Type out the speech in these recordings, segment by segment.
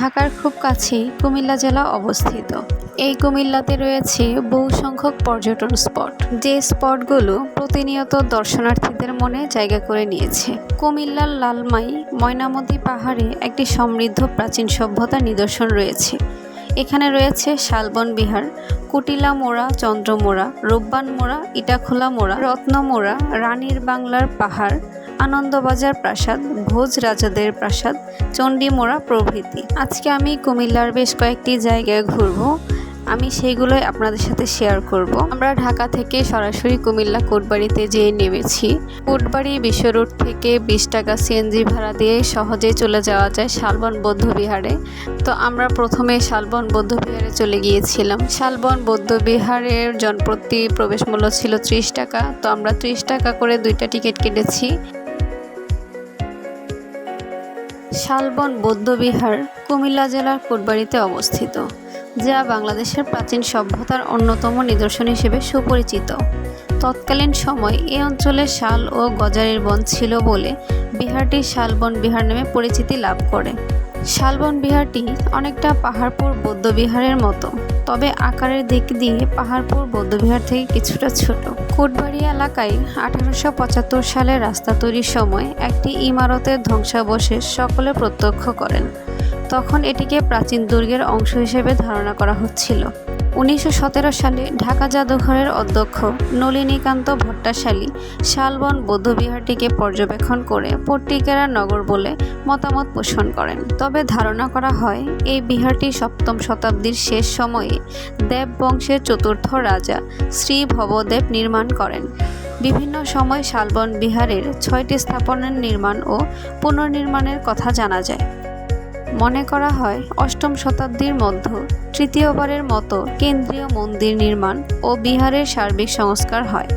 ঢাকার খুব কাছেই কুমিল্লা জেলা অবস্থিত। এই কুমিল্লাতে রয়েছে বহু সংখ্যক পর্যটন স্পট। যে স্পটগুলো প্রতিনিয়ত দর্শনার্থীদের মনে জায়গা করে নিয়েছে। কুমিল্লার লালমাই, ময়নামতি পাহাড়ে একটি সমৃদ্ধ প্রাচীন সভ্যতার নিদর্শন রয়েছে। এখানে রয়েছে শালবন বিহার, কুটিলা মোড়া, চন্দ্রমোড়া, রূপবান মোড়া, ইটাখোলা মোড়া, রত্নমোড়া, রানীর বাংলার পাহাড় আনন্দবাজার প্রাসাদ, ভোজ রাজাদের প্রাসাদ, চণ্ডীমোড়া প্রভৃতি। আজকে আমি কুমিল্লার বেশ কয়েকটি জায়গায় ঘুরবো। আমি সেইগুলোই আপনাদের সাথে শেয়ার করব। আমরা ঢাকা থেকে সরাসরি কুমিল্লা কোটবাড়িতে যেয়ে নেমেছি। কোটবাড়ি বিশ্ব রোড থেকে বিশ টাকা সিএনজি ভাড়া দিয়ে সহজেই চলে যাওয়া যায় শালবন বৌদ্ধবিহারে তো আমরা প্রথমে শালবন বৌদ্ধবিহারে চলে গিয়েছিলাম। শালবন বৌদ্ধবিহারের জনপ্রতি প্রবেশ মূল্য ছিল ত্রিশ টাকা। তো আমরা ত্রিশ টাকা করে দুইটা টিকিট কেটেছি। শালবন বৌদ্ধবিহার কুমিল্লা জেলার কোটবাড়িতে অবস্থিত, যা বাংলাদেশের প্রাচীন সভ্যতার অন্যতম নিদর্শন হিসেবে সুপরিচিত। তৎকালীন সময় এ অঞ্চলে শাল ও গজারির বন ছিল বলে বিহারটি শালবন বিহার নামে পরিচিতি লাভ করে। শালবন বিহারটি অনেকটা পাহাড়পুর বৌদ্ধবিহারের মতো। তবে আকারের দিক দিয়ে পাহাড়পুর, বৌদ্ধবিহার থেকে কিছুটা ছোট। কোটবাড়ি এলাকায় আঠারোশো পঁচাত্তর সালে রাস্তা তৈরির সময় একটি ইমারতের ধ্বংসাবশেষ সকলে প্রত্যক্ষ করেন। তখন এটিকে প্রাচীন দুর্গের অংশ হিসেবে ধারণা করা হচ্ছিল। উনিশশো সতেরো সালে ঢাকা জাদুঘরের অধ্যক্ষ নলিনীকান্ত ভট্টাশালী শালবন বৌদ্ধবিহারটিকে পর্যবেক্ষণ করে পট্টিকেরা নগর বলে মতামত পোষণ করেন। তবে ধারণা করা হয়, এই বিহারটি সপ্তম শতাব্দীর শেষ সময়ে দেব বংশের চতুর্থ রাজা শ্রী ভবদেব নির্মাণ করেন। বিভিন্ন সময় শালবন বিহারের ছয়টি স্থাপনের নির্মাণ ও পুনর্নির্মাণের কথা জানা যায়। মনে করা হয় অষ্টম শতাব্দীর মধ্য তৃতীয়বারের মতো কেন্দ্রীয় মন্দির নির্মাণ ও বিহারের সার্বিক সংস্কার হয়।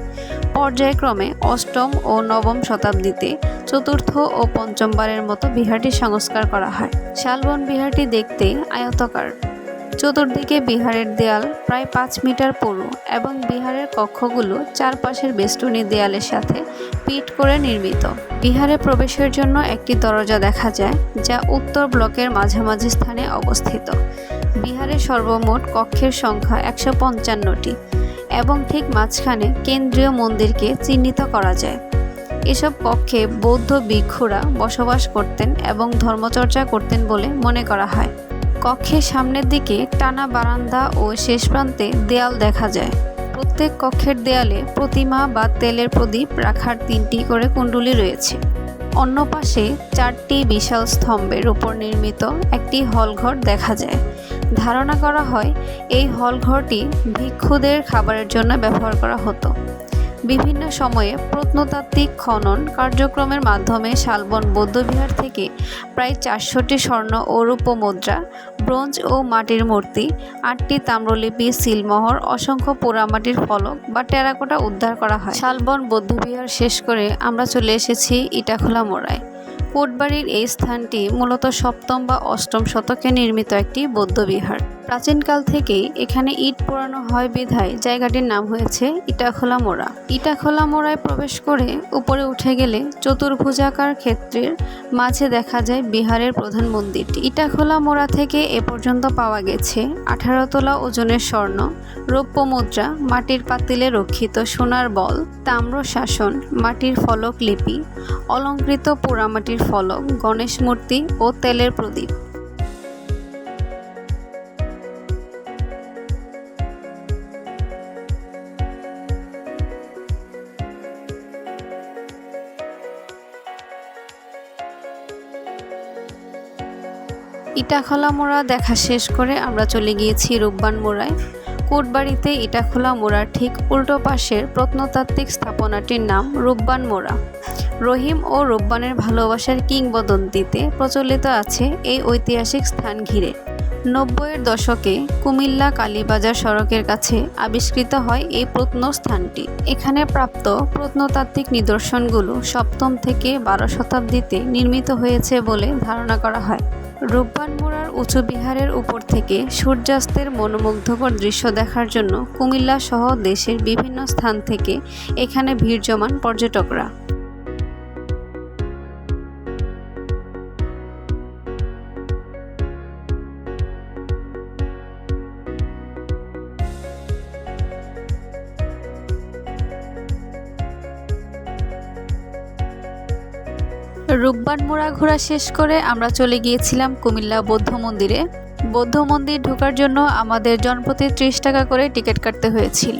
পর্যায়ক্রমে অষ্টম ও নবম শতাব্দীতে চতুর্থ ও পঞ্চমবারের মতো বিহারটি সংস্কার করা হয়। শালবন বিহারটি দেখতে আয়তকার। চতুর্দিকে বিহারের দেয়াল প্রায় পাঁচ মিটার পুরু এবং বিহারের কক্ষগুলো চারপাশের বেষ্টনী দেয়ালের সাথে পিট করে নির্মিত। বিহারে প্রবেশের জন্য একটি দরজা দেখা যায়, যা উত্তর ব্লকের মাঝামাঝি স্থানে অবস্থিত। বিহারের সর্বমোট কক্ষের সংখ্যা একশো পঞ্চান্নটি এবং ঠিক মাঝখানে কেন্দ্রীয় মন্দিরকে চিহ্নিত করা যায়। এসব কক্ষে বৌদ্ধ ভিক্ষুরা বসবাস করতেন এবং ধর্মচর্চা করতেন বলে মনে করা হয়। কক্ষের সামনের দিকে টানা বারান্দা ও শেষ প্রান্তে দেয়াল দেখা যায়। প্রত্যেক কক্ষের দেয়ালে প্রতিমা বা তেলের প্রদীপ রাখার তিনটি করে কুণ্ডুলি রয়েছে। অন্য পাশে চারটি বিশাল স্তম্ভের উপর নির্মিত একটি হলঘর দেখা যায়। ধারণা করা হয়, এই হলঘরটি ভিক্ষুদের খাবারের জন্য ব্যবহার করা হতো। বিভিন্ন সময়ে প্রত্নতাত্ত্বিক খনন কার্যক্রমের মাধ্যমে শালবন বৌদ্ধবিহার থেকে প্রায় চারশোটি স্বর্ণ ও রূপ মুদ্রা ব্রোঞ্জ ও মাটির মূর্তি, আটটি তাম্রলিপি, সিলমোহর, অসংখ্য পোড়ামাটির ফলক বা টেরাকোটা উদ্ধার করা হয়। শালবন বৌদ্ধবিহার শেষ করে আমরা চলে এসেছি ইটাখোলা মোড়ায়। কোটবাড়ির এই স্থানটি মূলত সপ্তম বা অষ্টম শতকে নির্মিত একটি বৌদ্ধবিহার। প্রাচীনকাল থেকেই এখানে ইট পোড়ানো হয় বিধায় জায়গাটির নাম হয়েছে ইটাখোলা মোড়া। ইটাখোলা মোড়ায় প্রবেশ করে উপরে উঠে গেলে চতুর্ভুজাকার ক্ষেত্রের মাঝে দেখা যায় বিহারের প্রধান মন্দিরটি। ইটাখোলা মোড়া থেকে এ পর্যন্ত পাওয়া গেছে আঠারো তোলা ওজনের স্বর্ণ, রৌপ্য মুদ্রা, মাটির পাতিলে রক্ষিত সোনার বল, তাম্র শাসন, মাটির ফলক লিপি, অলঙ্কৃত পোড়ামাটির ফলক, গণেশ মূর্তি ও তেলের প্রদীপ। ইটাখোলা মোড়া দেখা শেষ করে আমরা চলে গিয়েছি রূপবান মোড়ায়। কোটবাড়িতে ইটাখোলা মোড়ার ঠিক উল্টো পাশের প্রত্নতাত্ত্বিক স্থাপনাটির নাম রূপবান মোড়া। রহিম ও রূপবানের ভালোবাসার কিংবদন্তিতে প্রচলিত আছে এই ঐতিহাসিক স্থান ঘিরে। নব্বইয়ের দশকে কুমিল্লা কালীবাজার সড়কের কাছে আবিষ্কৃত হয় এই প্রত্নস্থানটি। এখানে প্রাপ্ত প্রত্নতাত্ত্বিক নিদর্শনগুলো সপ্তম থেকে বারো শতাব্দীতে নির্মিত হয়েছে বলে ধারণা করা হয়। রূপবান মোড়ার উঁচু বিহারের উপর থেকে সূর্যাস্তের মনোমুগ্ধকর দৃশ্য দেখার জন্য কুমিল্লা সহ দেশের বিভিন্ন স্থান থেকে এখানে ভিড় জমান পর্যটকরা। রূপবান মোড়া ঘোরা শেষ করে আমরা চলে গিয়েছিলাম কুমিল্লা বৌদ্ধ মন্দিরে। বৌদ্ধ মন্দির ঢোকার জন্য আমাদের জনপ্রতি ত্রিশ টাকা করে টিকিট কাটতে হয়েছিল।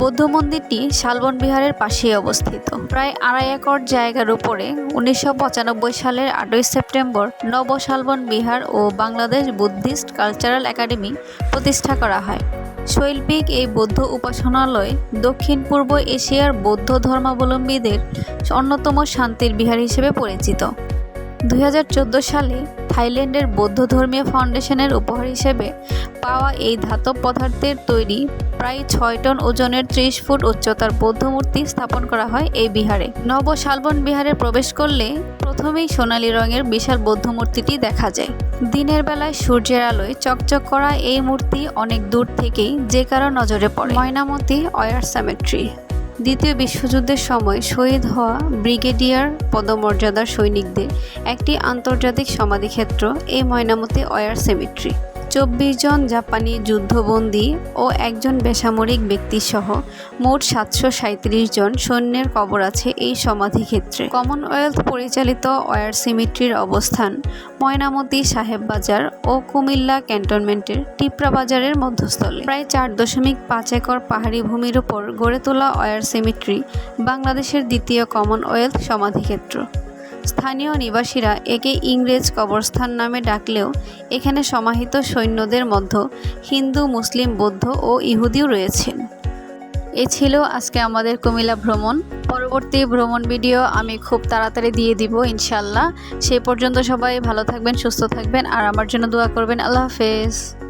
বৌদ্ধ মন্দিরটি শালবন বিহারের পাশেই অবস্থিত। প্রায় আড়াই একর জায়গার উপরে উনিশশো পঁচানব্বই সালের আটই সেপ্টেম্বর নব শালবন বিহার ও বাংলাদেশ বুদ্ধিস্ট কালচারাল একাডেমি প্রতিষ্ঠা করা হয়। শৈল্পিক এই বৌদ্ধ উপাসনালয় দক্ষিণ পূর্ব এশিয়ার বৌদ্ধ ধর্মাবলম্বীদের অন্যতম শান্তির বিহার হিসেবে পরিচিত। দুই হাজার চোদ্দ সালে থাইল্যান্ডের বৌদ্ধ ধর্মীয় ফাউন্ডেশনের উপহার হিসেবে পাওয়া এই ধাতব পদার্থের তৈরি প্রায় ছয় টন ওজনের ত্রিশ ফুট উচ্চতার বৌদ্ধ মূর্তি স্থাপন করা হয় এই বিহারে। নব শালবন বিহারে প্রবেশ করলে প্রথমেই সোনালী রঙের বিশাল বৌদ্ধ মূর্তিটি দেখা যায়। দিনের বেলায় সূর্যের আলোয় চকচক করা এই মূর্তি অনেক দূর থেকেই যে কারও নজরে পড়ে। ময়নামতি অয়ার স্যামেট্রি দ্বিতীয় বিশ্বযুদ্ধের সময় শহীদ হওয়া ব্রিগেডিয়ার পদমর্যাদার সৈনিকদের একটি আন্তর্জাতিক সমাধিক্ষেত্র এই ময়নামতি অয়ার সেমিট্রি। চব্বিশ জন জাপানি যুদ্ধবন্দী ও একজন বেসামরিক ব্যক্তিসহ মোট সাতশো সাঁত্রিশ জন সৈন্যের কবর আছে এই সমাধিক্ষেত্রে। কমনওয়েলথ পরিচালিত ওয়ার সিমিট্রির অবস্থান ময়নামতি সাহেব বাজার ও কুমিল্লা ক্যান্টনমেন্টের টিপরা বাজারের মধ্যস্থলে। প্রায় চার দশমিক পাঁচ একর পাহাড়ি ভূমির উপর গড়ে তোলা ওয়ার সিমিট্রি বাংলাদেশের দ্বিতীয় কমনওয়েলথ সমাধিক্ষেত্র। স্থানীয় নিবাসীরা একে ইংরেজ কবরস্থান নামে ডাকলেও এখানে সমাহিত সৈন্যদের মধ্যে হিন্দু, মুসলিম, বৌদ্ধ ও ইহুদিও রয়েছেন। এ ছিল আজকে আমাদের কুমিল্লা ভ্রমণ। পরবর্তী ভ্রমণ ভিডিও আমি খুব তাড়াতাড়ি দিয়ে দিব ইনশাল্লাহ সেই পর্যন্ত সবাই ভালো থাকবেন, সুস্থ থাকবেন, আর আমার জন্য দোয়া করবেন। আল্লাহ হাফেজ।